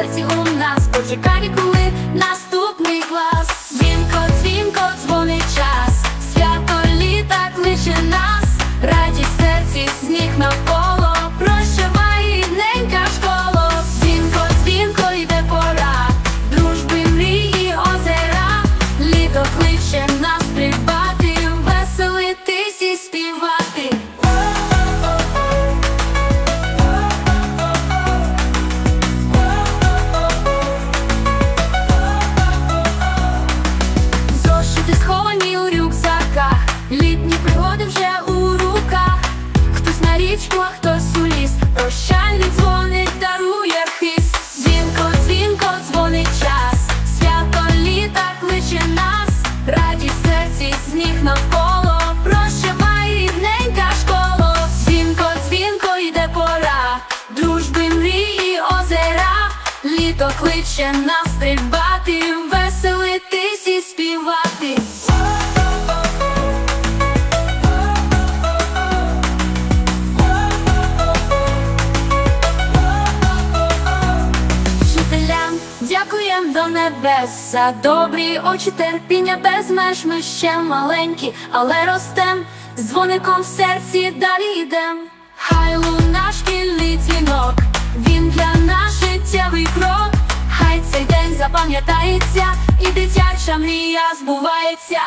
серці у нас почекає, коли наступний клас. Дзвінко, дзвінко, дзвонить час, свято літа кличе нас, радість серці, сміх навколо. Вже у руках. Хтось на річку, а хтось у ліс. Прощальний дзвонить, дарує хист. Дзвінко, дзвінко, дзвонить час. Свято літа кличе нас. Радість серці, сніг навколо. Прощавай, рідненька школо. Дзвінко, дзвінко, йде пора. Дружби, мрії, озера. Літо кличе нас стрибати, веселитись дякуєм до небес за добрі очі, терпіння без меж. Ми ще маленькі, але ростем. З дзвоником в серці далі йдем. Хай луна шкільний дзвінок, він для нас життєвий крок. Хай цей день запам'ятається, і дитяча мрія збувається.